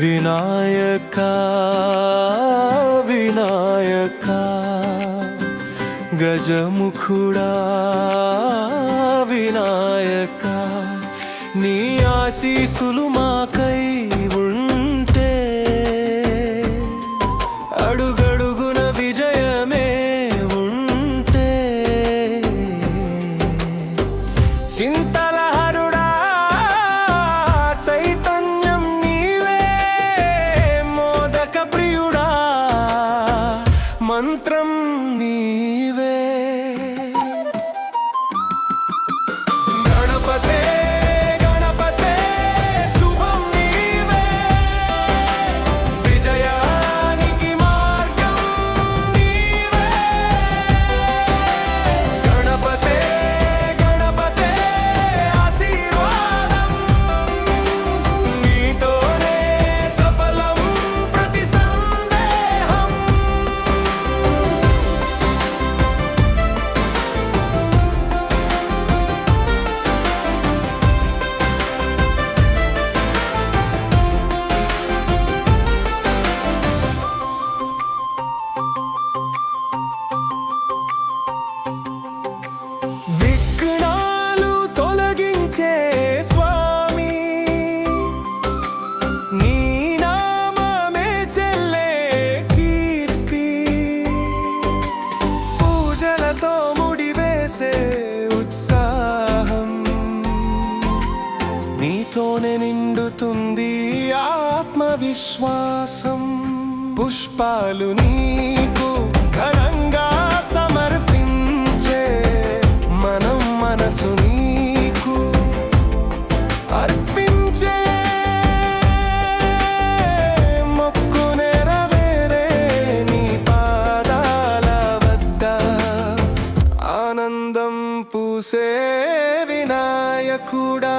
వినాయక వినాయక గజముఖుడా వినాయక నీ ఆశీసులు మాకై ఉళ్ Sinta నీలోనే నిండుతుంది ఆత్మవిశ్వాసం. పుష్పాలు నీకు ఘనంగా సమర్పించే మనం మనసు నీకు అర్పించే. మొక్కు నెరవేరే నీ పాదాల వద్ద ఆనందం పూసే వినాయకుడా.